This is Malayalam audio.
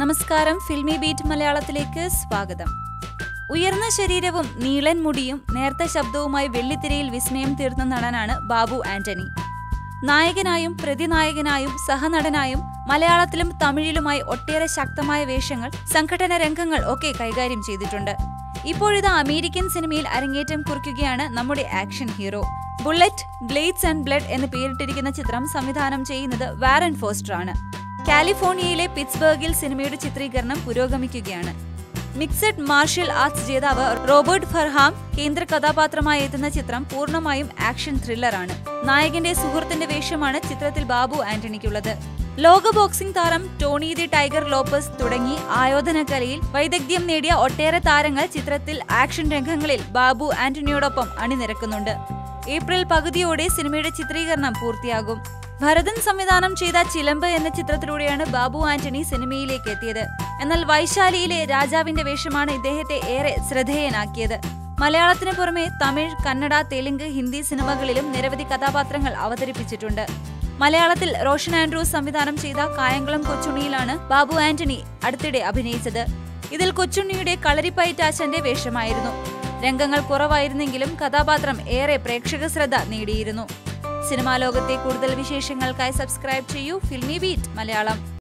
നമസ്കാരം ഫിൽമി ബീറ്റ് മലയാളത്തിലേക്ക് സ്വാഗതം. ഉയർന്ന ശരീരവും നീളൻ മുടിയും നേർത്ത ശബ്ദവുമായി വെള്ളിത്തിരയിൽ വിസ്മയം തീർന്ന നടനാണ് ബാബു ആന്റണി. നായകനായും പ്രതിനായകനായും സഹനടനായും മലയാളത്തിലും തമിഴിലുമായി ഒട്ടേറെ ശക്തമായ വേഷങ്ങൾ സംഘടന രംഗങ്ങൾ ഒക്കെ കൈകാര്യം ചെയ്തിട്ടുണ്ട്. ഇപ്പോഴിത് അമേരിക്കൻ സിനിമയിൽ അരങ്ങേറ്റം കുറിക്കുകയാണ് നമ്മുടെ action hero. Bullet blades and blood എന്ന് പേരിട്ടിരിക്കുന്ന ചിത്രം സംവിധാനം ചെയ്യുന്നത് വാരൻ ഫോസ്റ്റർ ആണ് കാലിഫോർണിയയിലെ പിറ്റ്സ്ബർഗിൽ സിനിമയുടെ ചിത്രീകരണം പുരോഗമിക്കുകയാണ്. മിക്സഡ് മാർഷ്യൽ ആർട്സ് ജേതാവ് റോബർട്ട് ഫർഹാം കേന്ദ്ര കഥാപാത്രമായി എത്തുന്ന ചിത്രം പൂർണമായും ആക്ഷൻ ത്രില്ലറാണ്. നായകന്റെ സുഹൃത്തിന്റെ വേഷമാണ് ചിത്രത്തിൽ ബാബു ആന്റണിക്കുള്ളത്. ലോക ബോക്സിംഗ് താരം ടോണി ദി ടൈഗർ ലോപ്പസ് തുടങ്ങി ആയോധന കലയിൽ വൈദഗ്ധ്യം നേടിയ ഒട്ടേറെ താരങ്ങൾ ചിത്രത്തിൽ ആക്ഷൻ രംഗങ്ങളിൽ ബാബു ആന്റണിയോടൊപ്പം അണിനിരക്കുന്നുണ്ട്. ഏപ്രിൽ പകുതിയോടെ സിനിമയുടെ ചിത്രീകരണം പൂർത്തിയാകും. ഭരതൻ സംവിധാനം ചെയ്ത ചിലമ്പ് എന്ന ചിത്രത്തിലൂടെയാണ് ബാബു ആന്റണി സിനിമയിലേക്ക് എത്തിയത്. എന്നാൽ വൈശാലിയിലെ രാജാവിന്റെ വേഷമാണ് ഇദ്ദേഹത്തെ ഏറെ ശ്രദ്ധേയനാക്കിയത്. മലയാളത്തിന് പുറമെ തമിഴ് കന്നഡ തെലുങ്ക് ഹിന്ദി സിനിമകളിലും നിരവധി കഥാപാത്രങ്ങൾ അവതരിപ്പിച്ചിട്ടുണ്ട്. മലയാളത്തിൽ റോഷൻ ആൻഡ്രൂസ് സംവിധാനം ചെയ്ത കായംകുളം കൊച്ചുണ്ണിയിലാണ് ബാബു ആന്റണി അടുത്തിടെ അഭിനയിച്ചത്. ഇതിൽ കൊച്ചുണ്ണിയുടെ കളരിപ്പയറ്റാശന്റെ വേഷമായിരുന്നു. രംഗങ്ങൾ കുറവായിരുന്നെങ്കിലും കഥാപാത്രം ഏറെ പ്രേക്ഷക ശ്രദ്ധ നേടിയിരുന്നു. സിനിമാ ലോകത്തെ കൂടുതൽ വിശേഷങ്ങൾക്കായി സബ്സ്ക്രൈബ് ചെയ്യൂ. Filmibeat Malayalam.